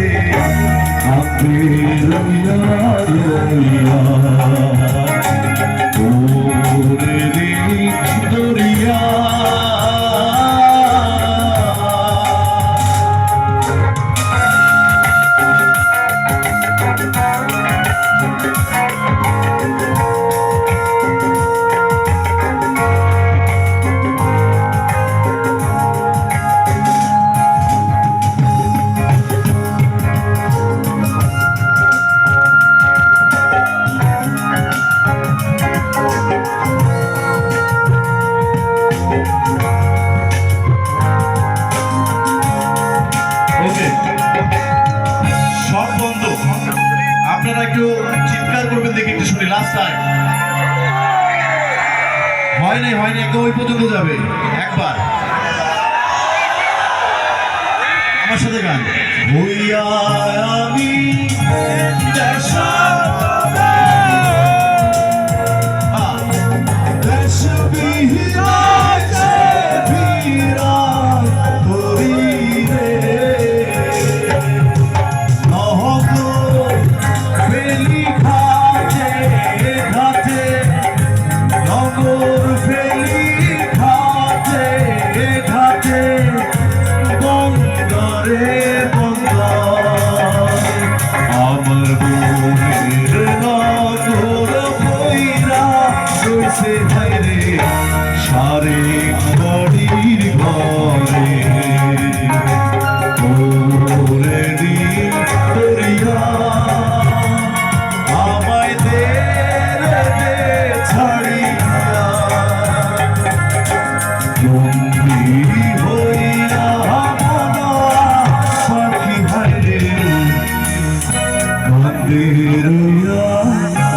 Amen. Amen. Amen. দেখি last time হয় নাই হয় নাই, একদম ওই পর্যন্ত যাবে। একবার। আমার সাথে গান। ভুইয়া আমি দেশাবতা। রয়েছে ভাইরে সারে বাড়ির ঘরে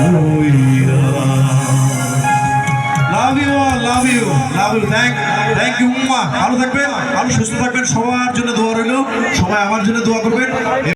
ওরে লাভ ইউ ইউ ভালো থাকবেন, ভালো সুস্থ থাকবেন। সবার জন্য দোয়া রইল। সবাই আমার জন্য দোয়া করবেন।